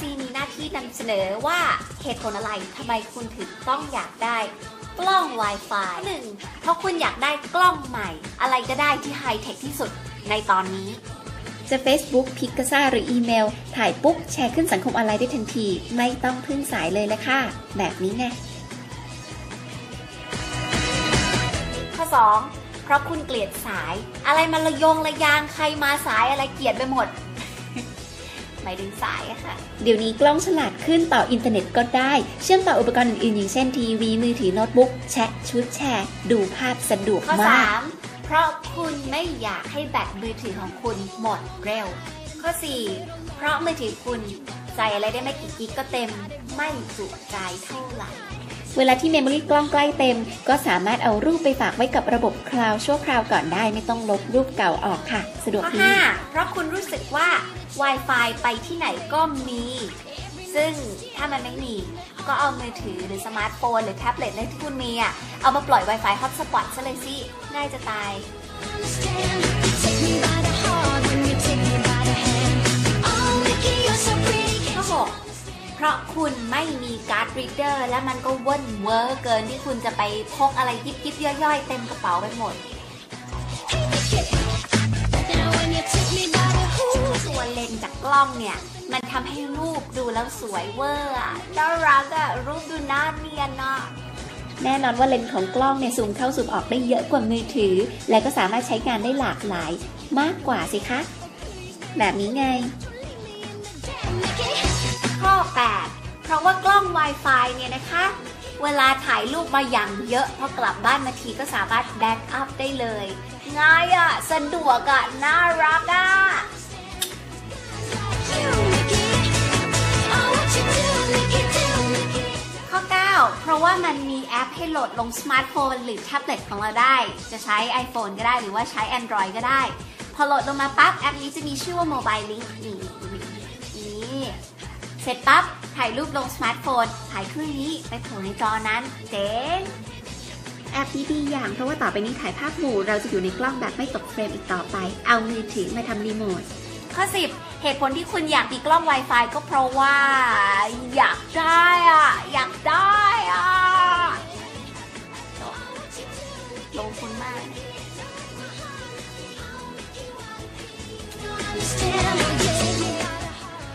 ที่นำเสนอว่าเหตุผลอะไรทำไมคุณถึงต้องอยากได้กล้อง Wi-Fi หนึ่งเพราะคุณอยากได้กล้องใหม่ อะไรก็ได้ที่ไฮเทคที่สุดในตอนนี้ จะ Facebook พิกซ่าหรืออีเมล ถ่ายปุ๊บ แชร์ขึ้นสังคมออนไลน์ได้ทันที ไม่ต้องพึ่งสายเลยละค่ะ แบบนี้ไงข้อ 2 เพราะคุณเกลียดสาย อะไรมันระยงระยางใครมาสายอะไรเกลียดไปหมด หมายถึงสายอะค่ะ เดี๋ยวนี้กล้องฉลาดขึ้นต่ออินเทอร์เน็ตก็ได้ เชื่อมต่ออุปกรณ์อื่นๆ อย่างเช่นทีวี มือถือโน้ตบุ๊กแชทชุดแชร์ ดูภาพสะดวกข้อมาก3เพราะคุณไม่อยากให้แบตมือถือของคุณหมดเร็ว ข้อ 4 เพราะมือถือคุณใส่อะไรได้ไม่กี่กิกก็เต็ม ไม่จุใจเท่าไหร่ เวลาที่เมมโมรี่กล้องใกล้เต็ม ก็สามารถเอารูปไปฝากไว้กับระบบคลาวด์ชั่วคราวก่อนได้ไม่ต้องลบรูปเก่าออกค่ะ สะดวกข้อดี5เพราะคุณรู้สึกว่า Wi-Fi ไปที่ไหนก็มี ซึ่งถ้ามันไม่มี ก็เอามือถือหรือสมาร์ทโฟนหรือแท็บเล็ตในที่คุณมีอะเอามาปล่อย Wi-Fi Hotspot ซะเลยสิ ง่ายจะตาย understand. เพราะคุณไม่มีการ์ดรีดเดอร์และมันก็เว่นเวอร์เกินที่คุณจะไปพกอะไรยิบยิบๆย่อยๆ เต็มกระเป๋าไปหมด Now when you take me by the hoop. ตัวเลนส์จากกล้องเนี่ย มันทำให้รูปดูแล้วสวยเวอร์อะน่ารักอะรูปดูน่าเนียนอะแน่นอนว่าเลนส์ของกล้องเนี่ยซูมเข้าซูมออกได้เยอะกว่ามือถือ และก็สามารถใช้งานได้หลากหลายมากกว่าสิคะ แบบนี้ไง เพราะว่ากล้อง Wi-Fi เนี่ยนะคะ เวลาถ่ายรูปมาอย่างเยอะพอกลับบ้านมาทีก็สามารถแบ็กอัพได้เลย ง่ายอะสะดวกอะน่ารักอะ You, Mickey. Oh, what you do, Mickey, do, Mickey. ข้อ 9 เพราะว่ามันมีแอปให้โหลดลงสมาร์ทโฟนหรือแท็บเล็ตของเราได้ จะใช้ iPhone ก็ได้หรือว่าใช้ Android ก็ได้ พอโหลดลงมาปั๊บแอปนี้จะมีชื่อว่า Mobile Link นี่นี่เสร็จปั๊บ ถ่ายรูปลงสมาร์ทโฟน ถ่ายเครื่องนี้ไปโผล่ในจอนั้น เจ๋งแอปนี้ดีอย่างเพราะว่าต่อไปนี้ถ่ายภาพหมู่เราจะอยู่ในกล้องแบบไม่ตกเฟรมอีกต่อไป เอามือถือมาทำรีโมท ข้อ 10 เหตุผลที่คุณอยากมีกล้อง Wi-Fi ก็เพราะว่า อยากได้อะ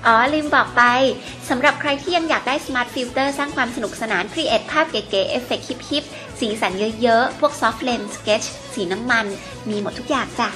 อ๋อ ลืมบอกไป สำหรับใครที่ยังอยากได้สมาร์ทฟิลเตอร์สร้างความสนุกสนานครีเอทภาพเก๋ๆเอฟเฟกต์ฮิปๆสีสันเยอะๆ พวกซอฟต์เลนส์สเกจสีน้ำมัน มีหมดทุกอย่างจ้ะ